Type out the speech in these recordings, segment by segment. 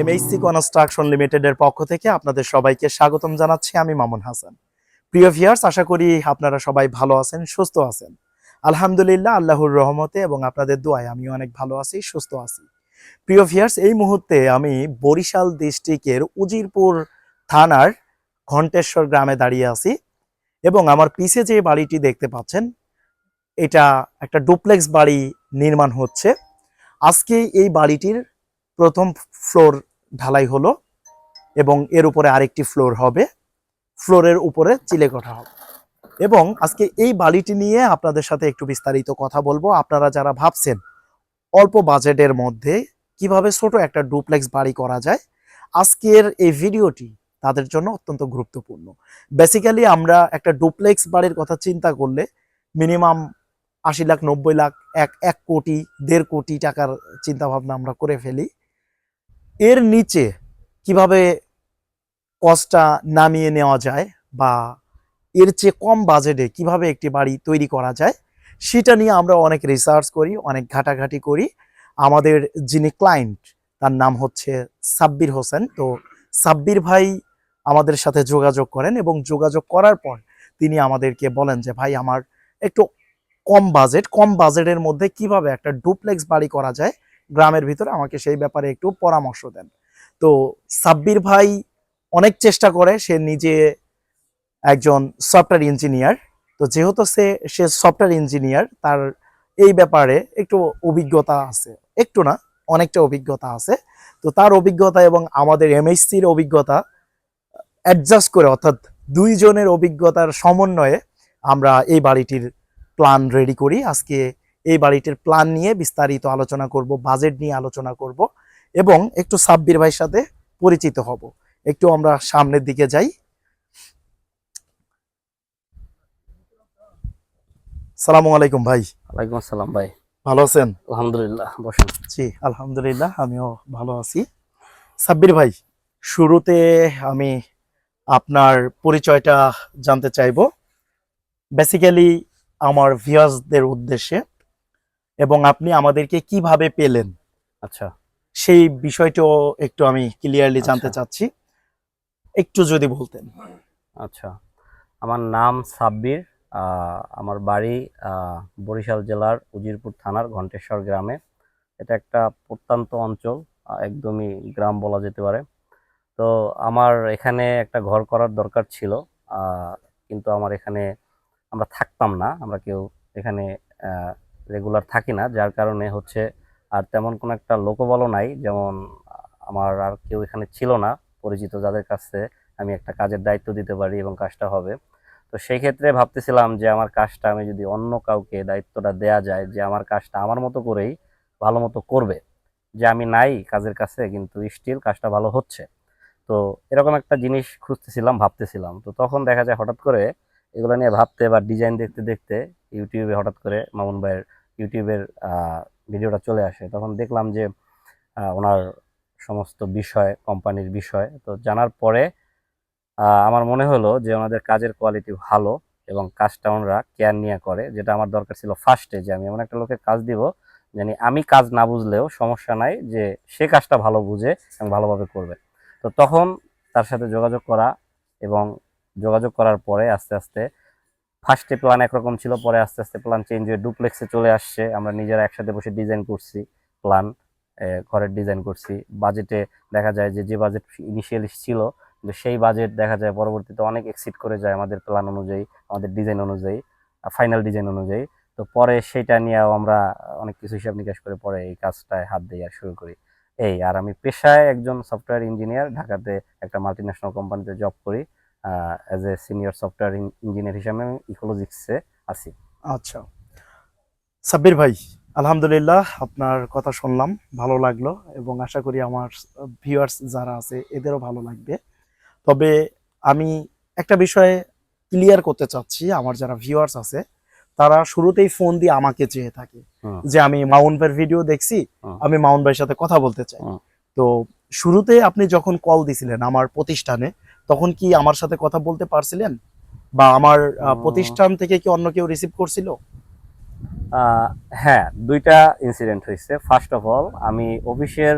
এমএইসি construction লিমিটেডের পক্ষ থেকে আপনাদের সবাইকে স্বাগতম জানাচ্ছি আমি মামুন হাসান। প্রিয় ভিউয়ার্স, আশা করি আপনারা সবাই ভালো আছেন, সুস্থ আছেন। আলহামদুলিল্লাহ, আল্লাহর রহমতে এবং আপনাদের দোয়ায় আমি অনেক ভালো আছি, সুস্থ আছি। প্রিয় ভিউয়ার্স, এই মুহূর্তে আমি বরিশাল ডিস্ট্রিক্টের উজিরপুর থানার ঘণ্টেশ্বর গ্রামে দাঁড়িয়ে আছি এবং আমার পিছে যে বাড়িটি দেখতে পাচ্ছেন, এটা একটা ডুপ্লেক্স বাড়ি নির্মাণ হচ্ছে। আজকে এই বাড়িটির প্রথম ফ্লোর ঢালাই হলো এবং এর উপরে আরেকটি ফ্লোর হবে। ফ্লোরের উপরে চিলেকোঠা হবে। এবং আজকে এই বাড়িটি নিয়ে আপনাদের সাথে একটু বিস্তারিত কথা বলব। আপনারা যারা ভাবছেন অল্প বাজেটের মধ্যে কীভাবে ছোট একটা ডুপ্লেক্স বাড়ি করা যায়, আজকের এই ভিডিওটি তাদের জন্য অত্যন্ত গুরুত্বপূর্ণ। বেসিক্যালি আমরা একটা ডুপ্লেক্স বাড়ির কথা চিন্তা করলে মিনিমাম আশি লাখ, নব্বই লাখ, এক এক কোটি, দেড় কোটি টাকার চিন্তা ভাবনা আমরা করে ফেলি। এর নিচে কীভাবে কস্টটা নামিয়ে নেওয়া যায় বা এর চেয়ে কম বাজেটে কীভাবে একটি বাড়ি তৈরি করা যায়, সেটা নিয়ে আমরা অনেক রিসার্চ করি, অনেক ঘাটাঘাটি করি। আমাদের যিনি ক্লায়েন্ট তার নাম হচ্ছে সাব্বির হোসেন। তো সাব্বির ভাই আমাদের সাথে যোগাযোগ করেন এবং যোগাযোগ করার পর তিনি আমাদেরকে বলেন যে, ভাই, আমার একটু কম বাজেট, কম বাজেটের মধ্যে কীভাবে একটা ডুপ্লেক্স বাড়ি করা যায় গ্রামের ভিতরে আমাকে সেই ব্যাপারে একটু পরামর্শ দেন। তো সাব্বির ভাই অনেক চেষ্টা করে, সে নিজে একজন সফটওয়্যার ইঞ্জিনিয়ার। তো যেহেতু সে সে সফটওয়্যার ইঞ্জিনিয়ার, তার এই ব্যাপারে একটু অভিজ্ঞতা আছে। একটু না, অনেকটা অভিজ্ঞতা আছে। তো তার অভিজ্ঞতা এবং আমাদের এমএসসির অভিজ্ঞতা অ্যাডজাস্ট করে, অর্থাৎ দুইজনের অভিজ্ঞতার সমন্বয়ে আমরা এই বাড়িটির প্ল্যান রেডি করি। আজকে এই বাড়িটির প্ল্যান নিয়ে বিস্তারিত আলোচনা করব বাজেট নিয়ে আলোচনা করব এবং একটু সাব্বির ভাইয়ের সাথে পরিচিত হব। একটু আমরা সামনের দিকে যাই। সালামু আলাইকুম ভাই। ওয়ালাইকুম আসসালাম ভাই। ভালো আছেন? আলহামদুলিল্লাহ বসেন। জি আলহামদুলিল্লাহ আমিও ভালো আছি। সাব্বির ভাই শুরুতে আমি আপনার পরিচয়টা জানতে চাইব। বেসিক্যালি আমার ভিউয়ার্সদের উদ্দেশ্যে এবং আপনি আমাদেরকে কীভাবে পেলেন? আচ্ছা। সেই বিষয়টাও একটু আমি ক্লিয়ারলি জানতে আচ্ছা। চাচ্ছি। একটু যদি বলতেন। আচ্ছা। আমার নাম সাব্বির আমার বাড়ি বরিশাল জেলার উজিরপুর থানার ঘণ্টেশ্বর গ্রামে। এটা একটা প্রত্যন্ত অঞ্চল একদমই গ্রাম বলা যেতে পারে। তো আমার এখানে একটা ঘর করার দরকার ছিল কিন্তু আমার এখানে আমরা থাকতাম না। আমরা কেউ এখানে রেগুলার থাকি না, যার কারণে হচ্ছে আর তেমন কোনো একটা লোকবলও নাই, যেমন আমার আর কেউ এখানে ছিল না, পরিচিত যাদের কাছে আমি একটা কাজের দায়িত্ব দিতে পারি এবং কাজটা হবে। তো সেই ক্ষেত্রে ভাবতেছিলাম যে আমার কাজটা আমি যদি অন্য কাউকে দায়িত্বটা দেয়া যায়, যে আমার কাজটা আমার মতো করেই ভালো মতো করবে, যে আমি নাই কাজের কাছে, কিন্তু স্টিল কাজটা ভালো হচ্ছে। তো এরকম একটা জিনিস খুঁজতেছিলাম, ভাবতেছিলাম। তো তখন দেখা যায় হঠাৎ করে এগুলো নিয়ে ভাবতে বা ডিজাইন দেখতে দেখতে, ইউটিউবে হঠাৎ করে মামুন ভাইয়ের ইউটিউবের ভিডিওটা চলে আসে। তখন দেখলাম যে ওনার সমস্ত বিষয়, কোম্পানির বিষয়। তো জানার পরে আমার মনে হলো যে, ওনাদের কাজের কোয়ালিটি ভালো এবং কাজটা ওনারা কেয়ার নিয়ে করে, যেটা আমার দরকার ছিল ফার্স্টে যে, আমি এমন একটা লোকের কাজ দিব জানি আমি কাজ না বুঝলেও সমস্যা নাই যে, সে কাজটা ভালো বুঝে এবং ভালোভাবে করবে। তো তখন তার সাথে যোগাযোগ করা এবং যোগাযোগ করার পরে আস্তে আস্তে ফার্স্টে প্ল্যান একরকম ছিল, পরে আস্তে আস্তে প্ল্যান চেঞ্জ হয়ে ডুপ্লেক্সে চলে আসছে। আমরা নিজেরা একসাথে বসে ডিজাইন করছি প্ল্যান ঘরের ডিজাইন করছি। বাজেটে দেখা যায় যে যে বাজেট ইনিশিয়ালি ছিল, কিন্তু সেই বাজেট দেখা যায় পরবর্তীতে অনেক এক্সিড করে যায় আমাদের প্ল্যান অনুযায়ী, আমাদের ডিজাইন অনুযায়ী ফাইনাল ডিজাইন অনুযায়ী। তো পরে সেটা নিয়েও আমরা অনেক কিছু হিসাব নিকাশ করে পরে এই কাজটায় হাত দিয়ে আর শুরু করি। এই, আর আমি পেশায় একজন সফটওয়্যার ইঞ্জিনিয়ার ঢাকাতে একটা মাল্টি ন্যাশনাল কোম্পানিতে জব করি। As a senior software engineer হিসাবে আমি ইকোলজিক্সে আছি। আচ্ছা। সাব্বির ভাই আলহামদুলিল্লাহ আপনার কথা শুনলাম ভালো লাগল এবং আশা করি আমার ভিউয়ার্স যারা আছে এদেরও ভালো লাগবে। তবে আমি একটা বিষয়ে ক্লিয়ার করতে চাচ্ছি আমার যারা ভিউয়ার্স আছে তারা শুরুতেই ফোন দিয়ে আমাকে চেয়ে থাকে যে আমি মাউন্ট ভাইয়ের ভিডিও দেখছি আমি মাউন্ট ভাইয়ের সাথে কথা বলতে চাই। তো শুরুতে আপনি যখন কল দিছিলেন আমার প্রতিষ্ঠানে তখন কি আমার সাথে কথা বলতে পারছিলেন? বা আমার প্রতিষ্ঠান থেকে কি অন্য কেউ রিসিভ করছিল? হ্যাঁ দুইটা ইনসিডেন্ট হয়েছে। ফার্স্ট অফ অল আমি অফিসের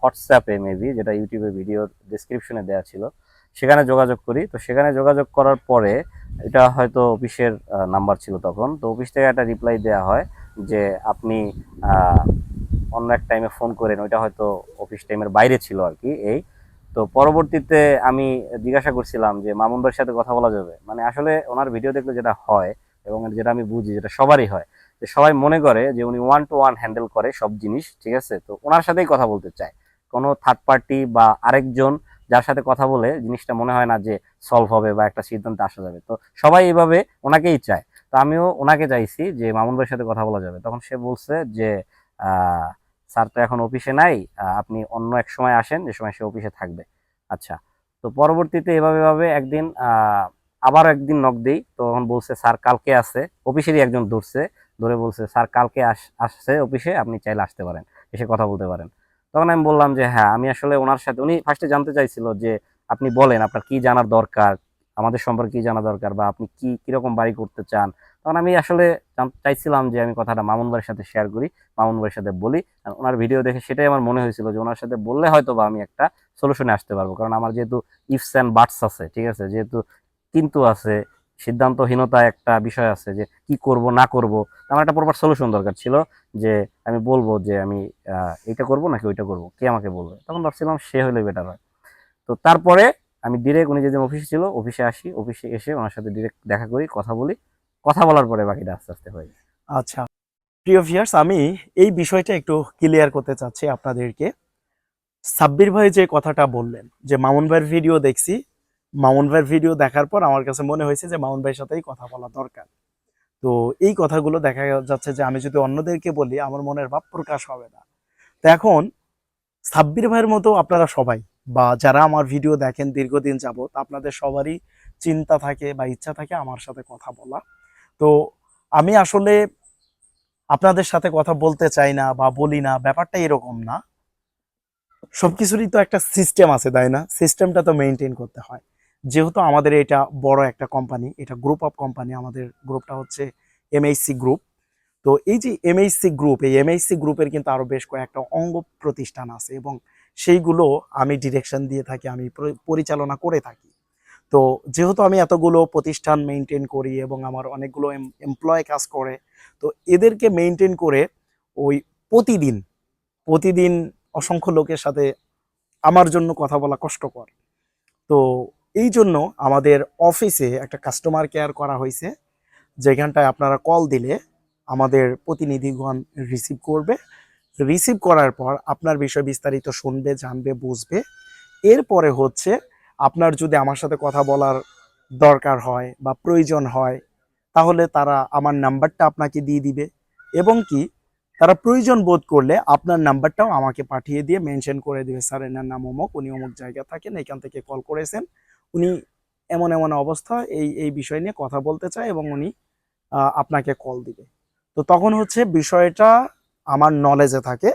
হোয়াটসঅ্যাপে মেবি যেটা ইউটিউবে ভিডিও ডিসক্রিপশনে দেওয়া ছিল সেখানে যোগাযোগ করি। তো সেখানে যোগাযোগ করার পরে এটা হয়তো অফিসের নাম্বার ছিল তখন। তো অফিস থেকে একটা রিপ্লাই দেওয়া হয় যে আপনি অন্য এক টাইমে ফোন করেন। ওইটা হয়তো অফিস টাইমের বাইরে ছিল আর কি এই তো পরবর্তীতে আমি জিজ্ঞাসা করছিলাম যে, মামুন ভাইয়ের সাথে কথা বলা যাবে? মানে আসলে ওনার ভিডিও দেখলে যেটা হয় এবং যেটা আমি বুঝি যেটা সবারই হয়, যে সবাই মনে করে যে উনি ওয়ান টু ওয়ান হ্যান্ডেল করে সব জিনিস, ঠিক আছে? তো ওনার সাথেই কথা বলতে চায়। কোনো থার্ড পার্টি বা আরেকজন যার সাথে কথা বলে জিনিসটা মনে হয় না যে সলভ হবে বা একটা সিদ্ধান্তে আসা যাবে। তো সবাই এইভাবে ওনাকেই চায়। তো আমিও ওনাকে চাইছি যে, মামুন ভাইয়ের সাথে কথা বলা যাবে? তখন সে বলছে যে স্যার তো এখন অফিসে নাই আপনি অন্য এক সময় আসেন, যে সময় সে অফিসে থাকবে। আচ্ছা তো পরবর্তীতে এভাবে এভাবে একদিন আবার একদিন নক দেই তখন বলছে, স্যার কালকে আছে অফিসেরই একজন ধরছে, ধরে বলছে, স্যার কালকে আস, আসছে অফিসে, আপনি চাইলে আসতে পারেন। এসে কথা বলতে পারেন। তখন আমি বললাম যে হ্যাঁ আমি আসলে ওনার সাথে, উনি ফার্স্টে জানতে চাইছিল যে, আপনি বলেন, আপনার কি জানার দরকার? আমাদের সম্পর্কে কি জানা দরকার? বা আপনি কি, কীরকম বাড়ি করতে চান? তখন আমি আসলে চাইছিলাম যে আমি কথাটা মামুন ভাইয়ের সাথে শেয়ার করি, মামুন ভাইয়ের সাথে বলি। ওনার ভিডিও দেখে সেটাই আমার মনে হয়েছিল যে ওনার সাথে বললে হয়তো বা আমি একটা সলিউশনে আসতে পারব। কারণ আমার যেহেতু ইফস অ্যান্ড বাটস আছে, ঠিক আছে? যেহেতু কিন্তু আছে সিদ্ধান্তহীনতা একটা বিষয় আছে যে কি করব, না করব আমার একটা প্রপার সলিউশন দরকার ছিল যে আমি বলব যে আমি এটা করব নাকি ওইটা করব। কে আমাকে বলবে? তখন ভাবছিলাম সে হলে বেটার হয়। তো তারপরে আমি ডিরেক্ট উনি যেদিন অফিসে ছিল অফিসে আসি অফিসে এসে ওনার সাথে ডিরেক্ট দেখা করি, কথা বলি। কথা বলার পরে বাকিটা আস্তে আস্তে হয়ে যায়। আচ্ছা। প্রিয় ভিয়ার্স আমি এই বিষয়টা একটু ক্লিয়ার করতে চাচ্ছি আপনাদেরকে। সাব্বির ভাই যে কথাটা বললেন, যে মামুন ভাইয়ের ভিডিও দেখছি, মামুন ভাইয়ের ভিডিও দেখার পর আমার কাছে মনে হয়েছে যে মামুন ভাইয়ের সাথেই কথা বলা দরকার। তো এই কথাগুলো দেখা যাচ্ছে যে আমি যদি অন্যদেরকে বলি, আমার মনের ভাব প্রকাশ হবে না। তো এখন সাব্বির ভাইয়ের মতো আপনারা সবাই, বা যারা আমার ভিডিও দেখেন দীর্ঘদিন যাবত আপনাদের সবারই চিন্তা থাকে বা ইচ্ছা থাকে আমার সাথে কথা বলা। তো আমি আসলে আপনাদের সাথে কথা বলতে চাই না বা বলি না, ব্যাপারটা এরকম না। সব কিছুরই তো একটা সিস্টেম আছে, তাই না? সিস্টেমটা তো মেনটেন করতে হয়। যেহেতু আমাদের এটা বড় একটা কোম্পানি এটা গ্রুপ অফ কোম্পানি আমাদের গ্রুপটা হচ্ছে এমএইসি গ্রুপ তো এই যে এমএইসি গ্রুপ এই এমএইসি গ্রুপের কিন্তু আরও বেশ কয়েকটা অঙ্গ প্রতিষ্ঠান আছে এবং সেইগুলো আমি ডিরেকশন দিয়ে থাকি, আমি পরিচালনা করে থাকি। তো যেহেতু আমি এতগুলো প্রতিষ্ঠান মেনটেন করি এবং আমার অনেকগুলো এমপ্লয় কাজ করে, তো এদেরকে মেনটেন করে ওই প্রতিদিন প্রতিদিন অসংখ্য লোকের সাথে আমার জন্য কথা বলা কষ্টকর। তো এই জন্য আমাদের অফিসে একটা কাস্টমার কেয়ার করা হয়েছে, যেখানটায় আপনারা কল দিলে আমাদের প্রতিনিধিগণ রিসিভ করবে। রিসিভ করার পর আপনার বিষয় বিস্তারিত শুনবে, জানবে, বুঝবে। এরপরে হচ্ছে আপনার যদি আমার সাথে কথা বলার দরকার হয় বা প্রয়োজন হয়, তাহলে তারা আমার নাম্বারটা আপনাকে দিয়ে দিবে এবং কি তারা প্রয়োজন বোধ করলে আপনার নাম্বারটাও আমাকে পাঠিয়ে দিয়ে মেনশন করে দিবে, স্যার, এনার নাম অমুক, উনি অমুক জায়গা থাকেন, এখান থেকে কল করেছেন, উনি এমন এমন অবস্থা, এই এই বিষয় নিয়ে কথা বলতে চায় এবং উনি আপনাকে কল দিবে। তো তখন হচ্ছে বিষয়টা আমার নলেজে থাকে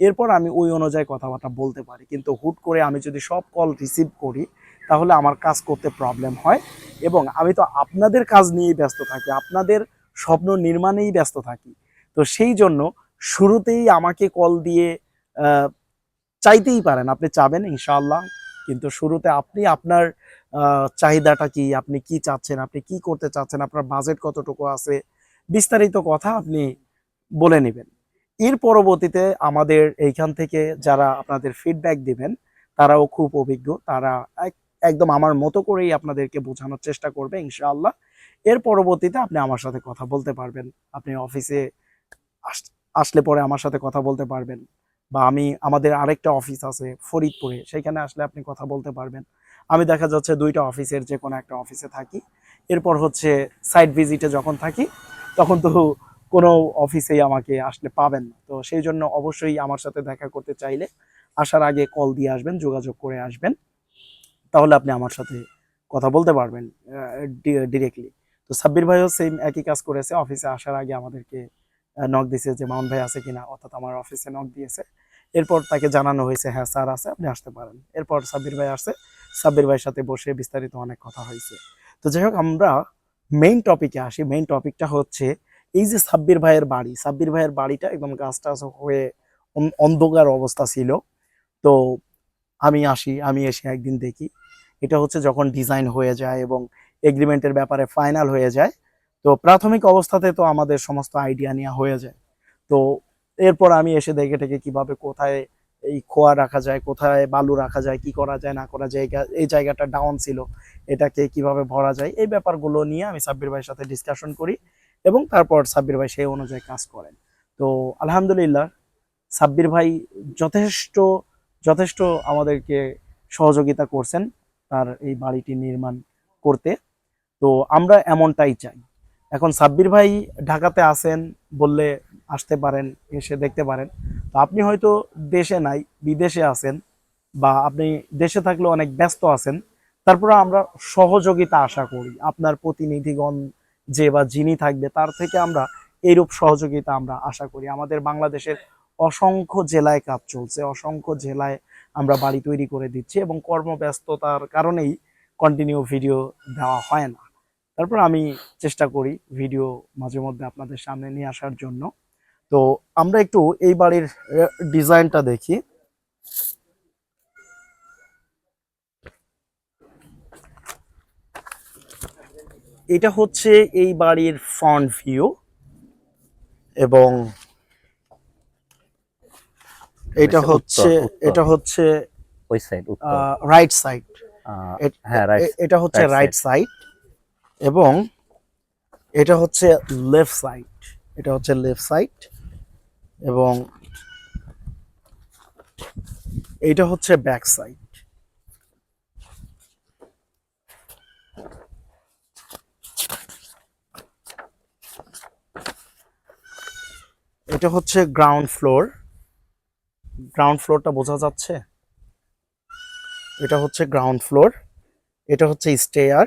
এরপর আমি ওই অনুযায়ী কথাবার্তা বলতে পারি। কিন্তু হুট করে আমি যদি সব কল রিসিভ করি, তাহলে আমার কাজ করতে প্রবলেম হয় এবং আমি তো আপনাদের কাজ নিয়েই ব্যস্ত থাকি, আপনাদের স্বপ্ন নির্মাণেই ব্যস্ত থাকি। তো সেই জন্য শুরুতেই আমাকে কল দিয়ে চাইতেই পারেন, আপনি চাবেন ইনশাআল্লাহ। কিন্তু শুরুতে আপনি আপনার চাহিদাটা কি, আপনি কি চাচ্ছেন, আপনি কি করতে চাচ্ছেন, আপনার বাজেট কতটুকু আছে, বিস্তারিত কথা আপনি বলে নেবেন। এর পরবর্তীতে আমাদের এইখান থেকে যারা আপনাদের ফিডব্যাক দিবেন, তারাও খুব অভিজ্ঞ। তারা এক- একদম আমার মতো করেই আপনাদেরকে বোঝানোর চেষ্টা করবে ইনশাআল্লাহ। এর পরবর্তীতে আপনি আমার সাথে কথা বলতে পারবেন। আপনি অফিসে আস- আসলে পরে আমার সাথে কথা বলতে পারবেন। বা আমি, আমাদের আরেকটা অফিস আছে ফরিদপুরে। সেখানে আসলে আপনি কথা বলতে পারবেন। আমি দেখা যাচ্ছে দুইটা অফিসের যে কোনো একটা অফিসে থাকি। এরপর হচ্ছে সাইট ভিজিটে যখন থাকি, তখন তো কোনো অফিসেই আমাকে আসলে পাবেন না। তো সেই জন্য অবশ্যই আমার সাথে দেখা করতে চাইলে আসার আগে কল দিয়ে আসবেন, যোগাযোগ করে আসবেন। তাহলে আপনি আমার সাথে কথা বলতে পারবেন ডিরেক্টলি তো সাব্বির ভাইও সেম একই কাজ করেছে। অফিসে আসার আগে আমাদেরকে নক দিয়েছে যে মাউন্ট ভাই আছে কিনা? অর্থাৎ আমার অফিসে নক দিয়েছে। এরপর তাকে জানানো হয়েছে হ্যাঁ স্যার আছে, আপনি আসতে পারেন। এরপর সাব্বির ভাই আসছে। সাব্বির ভাইয়ের সাথে বসে বিস্তারিত অনেক কথা হয়েছে। তো যাই হোক, আমরা মেইন টপিকে আসি। মেইন টপিকটা হচ্ছে এই যে সাব্বির ভাইয়ের বাড়ি, সাব্বির ভাইয়ের বাড়িটা একদম গাছ টাছ হয়ে অন্ধকার অবস্থা ছিল। তো আমি আসি, আমি এসে একদিন দেখি। এটা হচ্ছে যখন ডিজাইন হয়ে যায় এবং এগ্রিমেন্টের ব্যাপারে ফাইনাল হয়ে যায়, তো প্রাথমিক অবস্থাতে তো আমাদের সমস্ত আইডিয়া নেওয়া হয়ে যায়। তো এরপর আমি এসে দেখে টেকে কীভাবে কোথায় এই খোয়া রাখা যায়, কোথায় বালু রাখা যায়, কি করা যায়, না করা যায়, এই জায়গাটা ডাউন ছিল, এটাকে কীভাবে ভরা যায়, এই ব্যাপারগুলো নিয়ে আমি সাব্বির ভাইয়ের সাথে ডিসকাশন করি। এবং তারপর সাব্বির ভাই সেই অনুযায়ী কাজ করেন। তো আলহামদুলিল্লাহ, সাব্বির ভাই যথেষ্ট যথেষ্ট আমাদেরকে সহযোগিতা করছেন তার এই বাড়িটি নির্মাণ করতে। তো আমরা এমনটাই চাই। এখন সাব্বির ভাই ঢাকাতে আসেন বললে আসতে পারেন, এসে দেখতে পারেন। তো আপনি হয়তো দেশে নাই, বিদেশে আছেন বা আপনি দেশে থাকলে অনেক ব্যস্ত আছেন। তারপরে আমরা সহযোগিতা আশা করি। আপনার প্রতিনিধিগণ যে বা যিনি থাকবে, তার থেকে আমরা এইরূপ সহযোগিতা আমরা আশা করি। আমাদের বাংলাদেশের অসংখ্য জেলায় কাজ চলছে, অসংখ্য জেলায় আমরা বাড়ি তৈরি করে দিচ্ছি এবং কর্মব্যস্ততার কারণেই কন্টিনিউ ভিডিও দেওয়া হয় না। তারপর আমি চেষ্টা করি ভিডিও মাঝে মধ্যে আপনাদের সামনে নিয়ে আসার জন্য। তো আমরা একটু এই বাড়ির ডিজাইনটা দেখি। এটা হচ্ছে এই বাড়ির ফ্রন্ট ভিউ এবং এটা হচ্ছে এটা হচ্ছে ওই সাইড রাইট সাইড হ্যাঁ এটা হচ্ছে রাইট সাইড এবং এটা হচ্ছে লেফট সাইড এটা হচ্ছে লেফট সাইড এবং এটা হচ্ছে ব্যাক সাইড এটা হচ্ছে গ্রাউন্ড ফ্লোর গ্রাউন্ড ফ্লোরটা বোঝা যাচ্ছে? এটা হচ্ছে গ্রাউন্ড ফ্লোর এটা হচ্ছে স্টেয়ার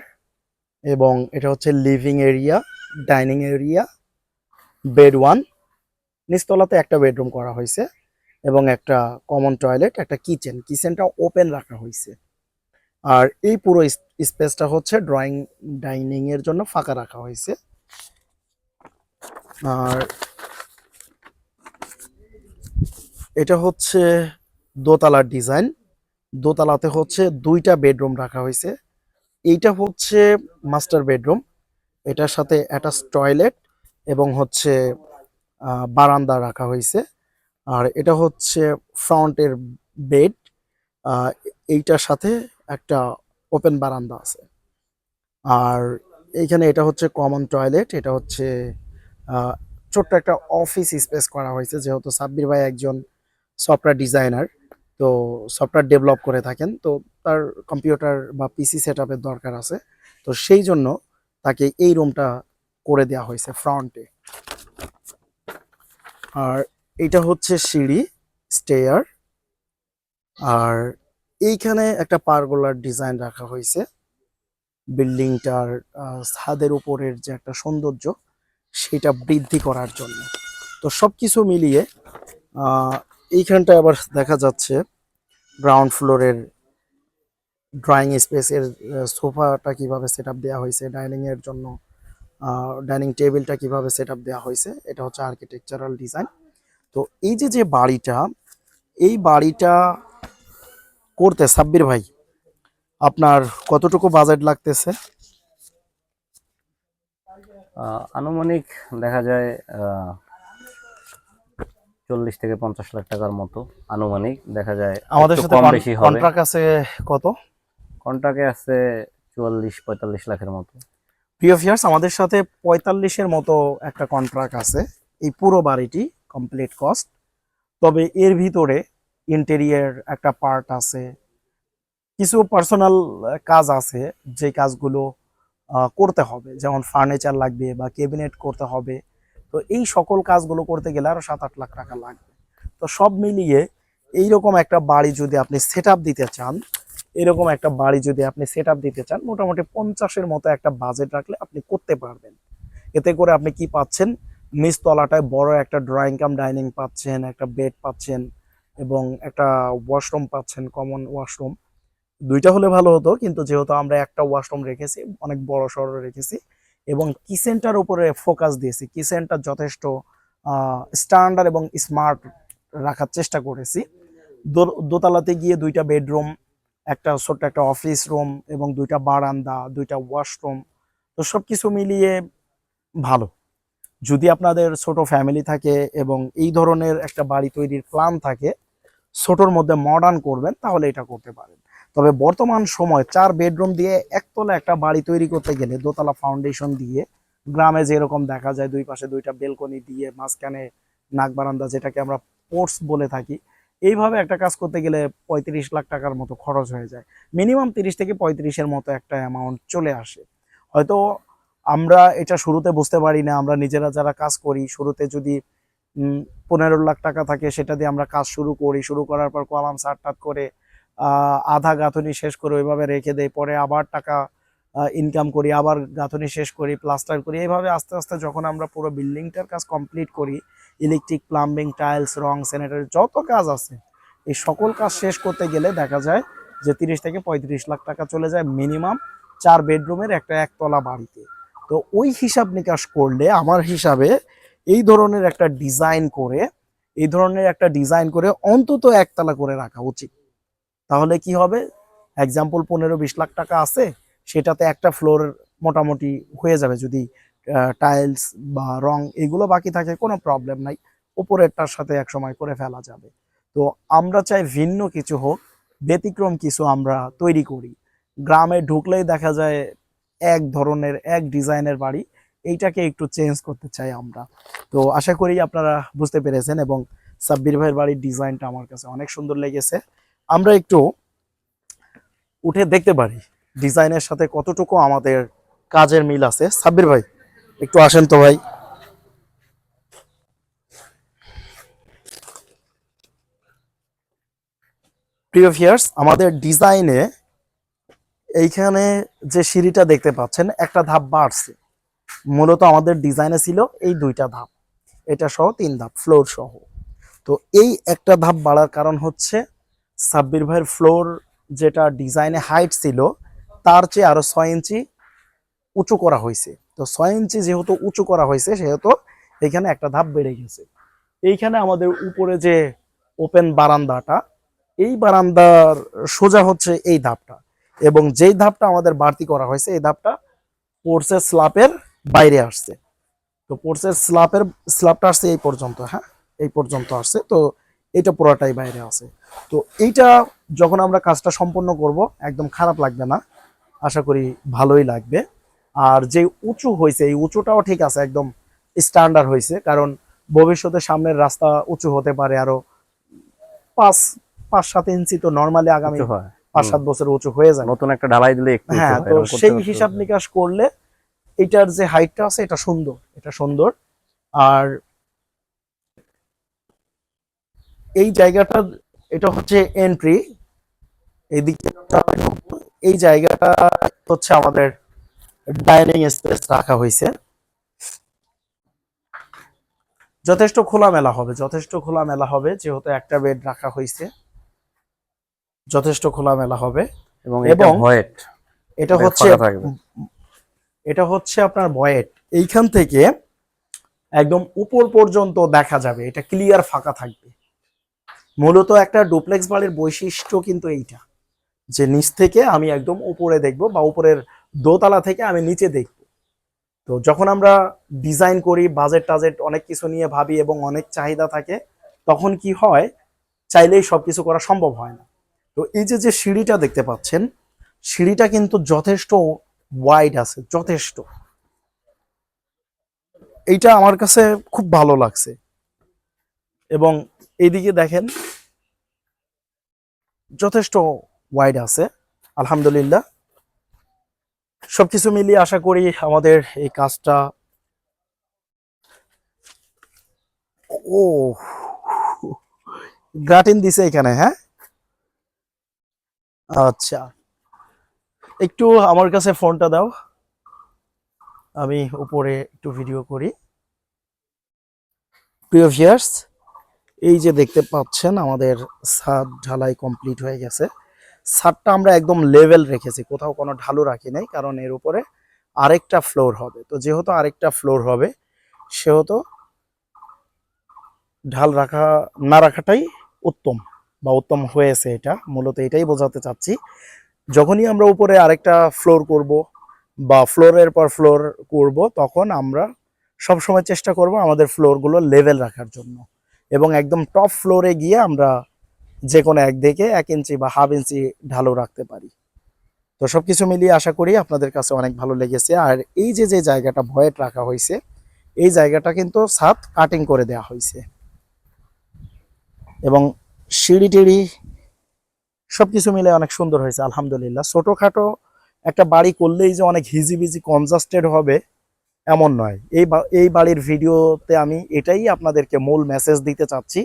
এবং এটা হচ্ছে living area dining area bed one নিচতলাতে একটা বেডরুম করা হয়েছে, এবং একটা কমন টয়লেট একটা কিচেন কিচেনটা ওপেন রাখা হয়েছে। আর এই পুরো স্পেসটা হচ্ছে ড্রয়িং ডাইনিং এর জন্য ফাঁকা রাখা হয়েছে। আর এটা হচ্ছে দোতলার ডিজাইন। দোতলাতে হচ্ছে দুইটা বেডরুম রাখা হয়েছে। এইটা হচ্ছে মাস্টার বেডরুম। এটার সাথে অ্যাটাচ টয়লেট এবং হচ্ছে বারান্দা রাখা হয়েছে। আর এটা হচ্ছে ফ্রন্টের বেড। এইটার সাথে একটা ওপেন বারান্দা আছে। আর এইখানে এটা হচ্ছে কমন টয়লেট। এটা হচ্ছে ছোট্ট একটা অফিস স্পেস করা হয়েছে, যেহেতু সাব্বির ভাই একজন সফটওয়্যার ডিজাইনার তো সফটওয়্যার ডেভেলপ করে থাকেন। তো তার কম্পিউটার বা পিসি সেট দরকার আছে। তো সেই জন্য তাকে এই রুমটা করে দেওয়া হয়েছে ফ্রন্টে আর এটা হচ্ছে সিঁড়ি স্টেয়ার আর এইখানে একটা পারগোলার ডিজাইন রাখা হয়েছে। বিল্ডিংটার ছাদের উপরের যে একটা সৌন্দর্য সেটা বৃদ্ধি করার জন্য। তো সবকিছু মিলিয়ে আহ, এইখানটা আবার দেখা যাচ্ছে গ্রাউন্ড ফ্লোরের ড্রয়িং স্পেসের সোফাটা কীভাবে সেট আপ দেওয়া হয়েছে ডাইনিং এর জন্য ডাইনিং টেবিলটা কীভাবে সেট আপ দেওয়া হয়েছে, এটা হচ্ছে আর্কিটেকচারাল ডিজাইন তো এই যে যে বাড়িটা, এই বাড়িটা করতে, সাব্বির ভাই, আপনার কতটুকু বাজেট লাগতেছে? আনুমানিক দেখা যায় চল্লিশ থেকে পঞ্চাশ লাখ টাকার মতো আনুমানিক দেখা যায় আমাদের সাথে কম বেশি হবে। কন্ট্রাক্ট আছে কত? কন্ট্রাক্টে আছে চুয়াল্লিশ পঁয়তাল্লিশ লাখের মতো। প্রিয় আমাদের সাথে পঁয়তাল্লিশের মতো একটা কন্ট্রাক্ট আছে। এই পুরো বাড়িটি কমপ্লিট কস্ট তবে এর ভিতরে ইন্টেরিয়ার একটা পার্ট আছে। কিছু পার্সোনাল কাজ আছে যে কাজগুলো করতে হবে। যেমন ফার্নিচার লাগবে বা কেবিনেট করতে হবে। তো এই সকল কাজগুলো করতে গেলে আরও সাত আট লাখ টাকা লাগবে। তো সব মিলিয়ে এইরকম একটা বাড়ি যদি আপনি সেট দিতে চান, এরকম একটা বাড়ি যদি আপনি সেট দিতে চান, মোটামুটি পঞ্চাশের মতো একটা বাজেট রাখলে আপনি করতে পারবেন। এতে করে আপনি কি পাচ্ছেন? নিচতলাটায় বড় একটা ড্রয়িং কাম ডাইনিং পাচ্ছেন, একটা বেড পাচ্ছেন এবং একটা ওয়াশরুম পাচ্ছেন কমন ওয়াশরুম দুইটা হলে ভালো হতো, কিন্তু যেহেতু আমরা একটা ওয়াশরুম রেখেছি, অনেক বড় সড়ো রেখেছি এবং কিচেনটার উপরে ফোকাস দিয়েছি। কিচেনটা যথেষ্ট স্ট্যান্ডার্ড এবং স্মার্ট রাখার চেষ্টা করেছি। দোতলাতে গিয়ে দুইটা বেডরুম একটা ছোট্ট একটা অফিস রুম এবং দুইটা বারান্দা, দুইটা ওয়াশরুম তো সব কিছু মিলিয়ে ভালো। যদি আপনাদের ছোট ফ্যামিলি থাকে এবং এই ধরনের একটা বাড়ি তৈরির প্ল্যান থাকে, ছোটর মধ্যে মডার্ন করবেন, তাহলে এটা করতে পারেন। তবে বর্তমান সময় চার বেডরুম দিয়ে একতলা একটা বাড়ি তৈরি করতে গেলে দোতলা ফাউন্ডেশন দিয়ে গ্রামে যেরকম দেখা যায় দুই পাশে দুইটা বেলকনি দিয়ে মাঝখানে নাক বারান্দা যেটাকে আমরা পোর্টস বলে থাকি, এইভাবে একটা কাজ করতে গেলে পঁয়ত্রিশ লাখ টাকার মতো খরচ হয়ে যায়। মিনিমাম তিরিশ থেকে পঁয়ত্রিশের মতো একটা অ্যামাউন্ট চলে আসে। হয়তো আমরা এটা শুরুতে বুঝতে পারি না, আমরা নিজেরা যারা কাজ করি, শুরুতে যদি পনেরো লাখ টাকা থাকে সেটা দিয়ে আমরা কাজ শুরু করি, শুরু করার পর কলাম সারটাত করে আধা গাঁথনি শেষ করে ওইভাবে রেখে দেই, পরে আবার টাকা ইনকাম করি, আবার গাঁথনি শেষ করি প্লাস্টার করি। এইভাবে আস্তে আস্তে যখন আমরা পুরো বিল্ডিংটার কাজ কমপ্লিট করি ইলেকট্রিক প্লাম্বিং টাইলস রং স্যানিটারি যত কাজ আছে, এই সকল কাজ শেষ করতে গেলে দেখা যায় যে তিরিশ থেকে পঁয়ত্রিশ লাখ টাকা চলে যায় মিনিমাম চার বেডরুমের একটা একতলা বাড়িতে। তো ওই হিসাব নিকাশ করলে আমার হিসাবে এই ধরনের একটা ডিজাইন করে, এই ধরনের একটা ডিজাইন করে অন্তত একতলা করে রাখা উচিত। তাহলে কি হবে? এক্সাম্পল পনেরো বিশ লাখ টাকা আছে, সেটাতে একটা ফ্লোর মোটামুটি হয়ে যাবে। যদি টাইলস বা রং এগুলো বাকি থাকে, কোনো প্রবলেম নাই। উপরেরটার সাথে এক সময় করে ফেলা যাবে। তো আমরা চাই ভিন্ন কিছু হোক, ব্যতিক্রম কিছু আমরা তৈরি করি। গ্রামে ঢুকলেই দেখা যায় এক ধরনের, এক ডিজাইনের বাড়ি। এইটাকে একটু চেঞ্জ করতে চাই আমরা। তো আশা করি আপনারা বুঝতে পেরেছেন এবং সাব্বির ভাইয়ের বাড়ির ডিজাইনটা আমার কাছে অনেক সুন্দর লেগেছে। আমরা একটু উঠে দেখতে পারি ডিজাইনের সাথে কতটুকু আমাদের কাজের মিল আছে। সাব্বির ভাই, একটু আসেন তো ভাই। প্রিয় ভিয়ার্স আমাদের ডিজাইনে এইখানে যে সিঁড়িটা দেখতে পাচ্ছেন, একটা ধাপ বাড়ছে। মূলত আমাদের ডিজাইনে ছিল এই দুইটা ধাপ। এটা সহ তিন ধাপ ফ্লোর সহ। তো এই একটা ধাপ বাড়ার কারণ হচ্ছে সাব্বির ভাইয়ের ফ্লোর যেটা ডিজাইনে হাইট ছিল, তার চেয়ে আরও ছয় ইঞ্চি উঁচু করা হয়েছে। তো ছয় ইঞ্চি যেহেতু উঁচু করা হয়েছে, সেহেতু এখানে একটা ধাপ বেড়ে গেছে। এইখানে আমাদের উপরে যে ওপেন বারান্দাটা, এই বারান্দার সোজা হচ্ছে এই ধাপটা এবং যেই ধাপটা আমাদের বাড়তি করা হয়েছে, এই ধাপটা পোর্সের স্ল্যাপের বাইরে আসছে। তো পোর্সের স্ল্যাপের স্ল্যাপটা আসছে এই পর্যন্ত হ্যাঁ? এই পর্যন্ত আসছে। তো এটা পুরোটাই বাইরে আছে। তো এইটা যখন আমরা কাজটা সম্পন্ন করব একদম খারাপ লাগবে না। আশা করি ভালোই লাগবে। আর যে উঁচু হয়েছে এই উঁচুটাও ঠিক আছে একদম স্ট্যান্ডার্ড হয়েছে। কারণ ভবিষ্যতে সামনের রাস্তা উঁচু হতে পারে আরও পাঁচ পাঁচ সাত ইঞ্চি তো নর্মালি আগামী হয়। পাঁচ সাত বছর উঁচু হয়ে যায়। নতুন একটা ঢালাই দিলে হ্যাঁ তো সেই হিসাব নিকাশ করলে এটার যে হাইটটা আছে এটা সুন্দর এটা সুন্দর। আর এই জায়গাটা এটা হচ্ছে এন্ট্রি এইদিকে এই জায়গাটা হচ্ছে আমাদের ডাইনিং স্পেস রাখা হয়েছে। যথেষ্ট খোলামেলা হবে যথেষ্ট খোলামেলা হবে যেহেতু একটা বেড রাখা হয়েছে। যথেষ্ট খোলামেলা হবে এবং এবং এটা হচ্ছে এটা হচ্ছে আপনার বয়েট এইখান থেকে একদম উপর পর্যন্ত দেখা যাবে এটা ক্লিয়ার ফাঁকা থাকবে। মূলত একটা ডুপ্লেক্স বাড়ির বৈশিষ্ট্য কিন্তু এইটা, যে নিচ থেকে আমি একদম উপরে দেখব বা উপরের দোতলা থেকে আমি নিচে দেখব। তো যখন আমরা ডিজাইন করি, বাজেট টাজেট অনেক কিছু নিয়ে ভাবি এবং অনেক চাহিদা থাকে, তখন কি হয়? চাইলেই সব কিছু করা সম্ভব হয় না। তো এই যে যে সিঁড়িটা দেখতে পাচ্ছেন, সিঁড়িটা কিন্তু যথেষ্ট ওয়াইড আছে, যথেষ্ট। এইটা আমার কাছে খুব ভালো লাগছে। এবং এইদিকে দেখেন যথেষ্ট ওয়াইড আছে, আলহামদুলিল্লাহ। সবকিছু মিলিয়ে আশা করি আমাদের এই কাজটা ও গ্রাটিন দিছে এখানে হ্যাঁ? আচ্ছা। একটু আমার কাছে ফোনটা দাও। আমি উপরে একটু ভিডিও করি। প্রিয় ভিয়ার্স এই যে দেখতে পাচ্ছেন, আমাদের ছাদ ঢালাই কমপ্লিট হয়ে গেছে। ছাদটা আমরা একদম লেভেল রেখেছি, কোথাও কোনো ঢালু রাখি নাই, কারণ এর উপরে আরেকটা ফ্লোর হবে। তো যেহেতু আরেকটা ফ্লোর হবে, সেহেতু ঢাল রাখা, না রাখাটাই উত্তম বা উত্তম হয়েছে এটা। মূলত এটাই বোঝাতে চাচ্ছি। যখনই আমরা উপরে আরেকটা ফ্লোর করব বা ফ্লোরের পর ফ্লোর করব, তখন আমরা সবসময় চেষ্টা করব আমাদের ফ্লোরগুলো লেভেল রাখার জন্য। এবং একদম টপ ফ্লোরে গিয়ে আমরা যে কোনো একদিকে এক ইঞ্চি বা হাফ ইঞ্চি ঢালু রাখতে পারি। তো সব কিছু মিলিয়ে আশা করি আপনাদের কাছে অনেক ভালো লেগেছে। আর এই যে যে জায়গাটা ভয়েট রাখা হয়েছে, এই জায়গাটা কিন্তু ছাদ কাটিং করে দেওয়া হয়েছে। এবং সিঁড়ি টিড়ি সব কিছু মিলে অনেক সুন্দর হয়েছে, আলহামদুলিল্লাহ। ছোটোখাটো একটা বাড়ি করলেই যে অনেক হিজিবিজি কনজাস্টেড হবে এমন নয়। এই এই বাড়ির ভিডিওতে আমি এটাই আপনাদেরকে মূল মেসেজ দিতে চাচ্ছি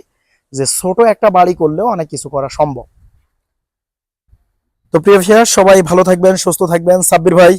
যে ছোট একটা বাড়ি করলেও অনেক কিছু করা সম্ভব। তো প্রিয় সবাই ভালো থাকবেন, সুস্থ থাকবেন। সাব্বির ভাই